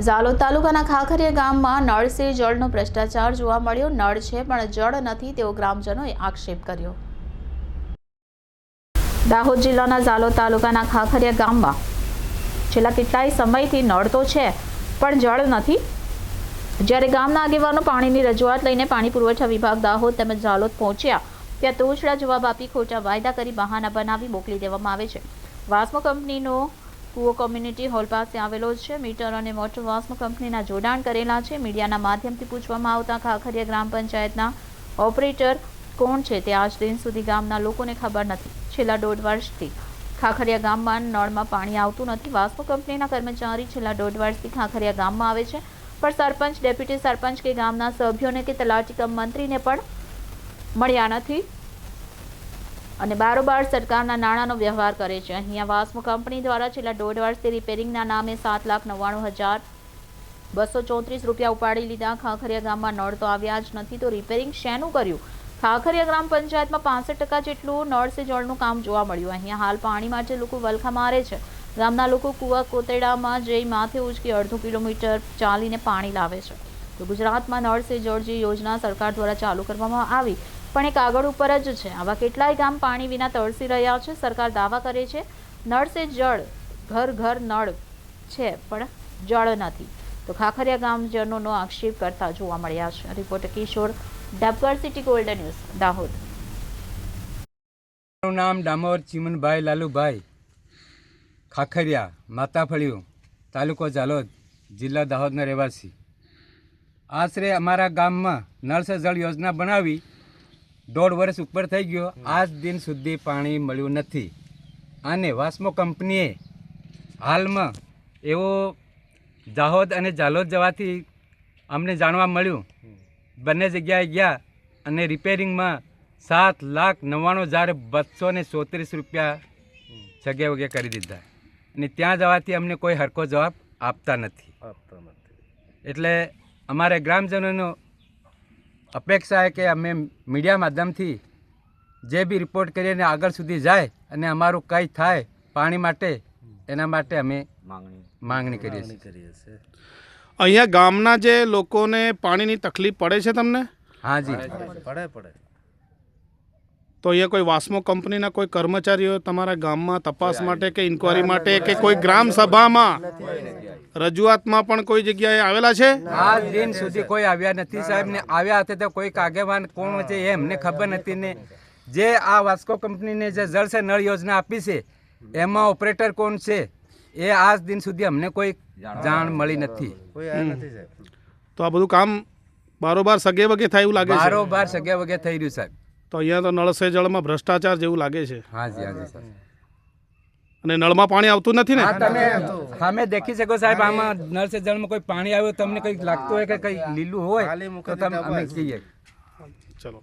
ઝાલોદ તાલુકાના ખાખરીયા ગામમાં નળ સે જળનો ભ્રષ્ટાચાર જોવા મળ્યો. નળ છે, પણ જળ નથી તેવો ગ્રામજનોએ આક્ષેપ કર્યો. દાહોદ જિલ્લાના ઝાલોદ તાલુકાના ખાખરીયા ગામમાં છેલ્લા કેટલાય સમયથી નળ તો છે, પણ જળ નથી. જ્યારે ગામના આગેવાનો પાણીની રજૂઆત લઈને પાણી પુરવઠા વિભાગ દાહોદ તેમજ ઝાલોદ પહોંચ્યા, ત્યાં તોછડા જવાબ આપી ખોટા વાયદા કરી બહાના બનાવી મોકલી દેવામાં આવે છે. વાસ્મો કંપનીનો કૂવો કોમ્યુનિટી હોલ પાસે આવેલો છે. મીટર અને મોટર વાસ્મો કંપનીના જોડાણ કરેલા છે. મીડિયાના માધ્યમથી પૂછવામાં આવતા ખાખરિયા ગ્રામ પંચાયતના ઓપરેટર કોણ છે તે આજ દિન સુધી ગામના લોકોને ખબર નથી. છેલ્લા દોઢ વર્ષથી ખાખરિયા ગામમાં નળમાં પાણી આવતું નથી. વાસ્મો કંપનીના કર્મચારી છેલ્લા દોઢ વર્ષથી ખાખરિયા ગામમાં આવે છે. પણ સરપંચ, ડેપ્યુટી સરપંચ કે ગામના સભ્યોને કે તલાટી કમ મંત્રીને પણ મળ્યા નથી. અને બારોબાર સરકારના નાણાંનો વ્યવહાર કરે છે. અહીંયા વાસ્મો કંપની દ્વારા છેલ્લા દોઢ વર્ષથી રિપેરિંગના નામે સાત લાખ નવ્વાણું હજાર બસો ચોત્રીસ રૂપિયા ઉપાડી લીધા. ખાખરિયા ગામમાં નળ તો આવ્યા જ નથી, તો રિપેરિંગ શેનું કર્યું? ખાખરિયા ગ્રામ પંચાયતમાં પાસઠ ટકા જેટલું નળ સે જળનું કામ જોવા મળ્યું. અહીંયા હાલ પાણી માટે લોકો વલખા મારે છે, ગામના લોકો કૂવા કોતેડામાં જઈ માથે ઉચકી અડધો કિલોમીટર ચાલીને પાણી લાવે છે. તો ગુજરાતમાં નળ સે જળ જે યોજના સરકાર દ્વારા ચાલુ કરવામાં આવી પણ એ કાગળ ઉપર જ છે. આવા કેટલાય ગામ પાણી વિના તળસી રહ્યા છે. સરકાર દાવા કરે છે, નળ સે જળ, ઘર ઘર નળ છે, પણ જળ નથી. તો ખાખરિયા ગામજનોનો આક્ષેપ કરતા જોવા મળ્યા છે. Reporter Kishor Dabgar city golden news, Dahod. મારું નામ ડામોર ચીમનભાઈ લાલુભાઈ. ખાખરિયા, માતાફળિયું, તાલુકો ઝાલોદ, જિલ્લા દાહોદના રહેવાસી. આશરે અમારા ગામમાં નળ સે જળ યોજના બનાવી દોઢ વર્ષ ઉપર થઈ ગયો. આજ દિન સુધી પાણી મળ્યું નથી. અને વાસ્મો કંપનીએ હાલમાં એવો દાહોદ અને જાલોદ જવાથી અમને જાણવા મળ્યું. બંને જગ્યાએ ગયા અને રિપેરિંગમાં સાત લાખ નવ્વાણું હજાર બસો ને ચોત્રીસ રૂપિયા જગ્યા વગે કરી દીધા. અને ત્યાં જવાથી અમને કોઈ હરકો જવાબ આપતા નથી. એટલે અમારે ગ્રામજનોનો અપેક્ષા છે કે અમે મીડિયા માધ્યમથી જે બી રિપોર્ટ કરીને આગળ સુધી જાય અને અમારું કંઈ થાય પાણી માટે એના માટે અમે માંગણી. કરીએ છીએ. અહીંયા ગામના જે લોકોને પાણીની તકલીફ પડે છે તમને? હાજી પડે પડે તો અહીંયા કોઈ વાસ્મો કંપનીના કોઈ કર્મચારીઓ તમારા ગામમાં તપાસ માટે કે ઇન્કવાયરી માટે કે કોઈ ગ્રામ સભામાં? રજૂઆતમાં પણ કોઈ જગ્યાએ આવેલા છે? આજ દિન સુધી કોઈ આવ્યા નથી સાહેબ. ને આવ્યા હતા તો કોઈ આગેવાન કોણ છે એ એમને ખબર નથી ને. જે આ વાસ્કો કંપનીને જે જળ છે નળ યોજના આપી છે એમાં ઓપરેટર કોણ છે એ આજ દિન સુધી અમને કોઈ જાણ મળી નથી. કોઈ આ નથી સાહેબ. તો આ બધું કામ બારોબાર સગે વગે થાય એવું લાગે છે? બારોબાર સગ્યા વગે થઈ રહ્યું સાહેબ. તો અહીંયા તો નળ સે જળમાં ભ્રષ્ટાચાર જેવું લાગે છે. હાજી હાજી સાહેબ. અને નળમાં પાણી આવતું નથી ને? હા તમે સામે દેખી શકો સાહેબ આમાં નળ સે જળમાં કોઈ પાણી આવ્યું તમને કંઈક લાગતું હોય કે કઈ લીલું હોય તો તમે અમે કહીએ. ચલો.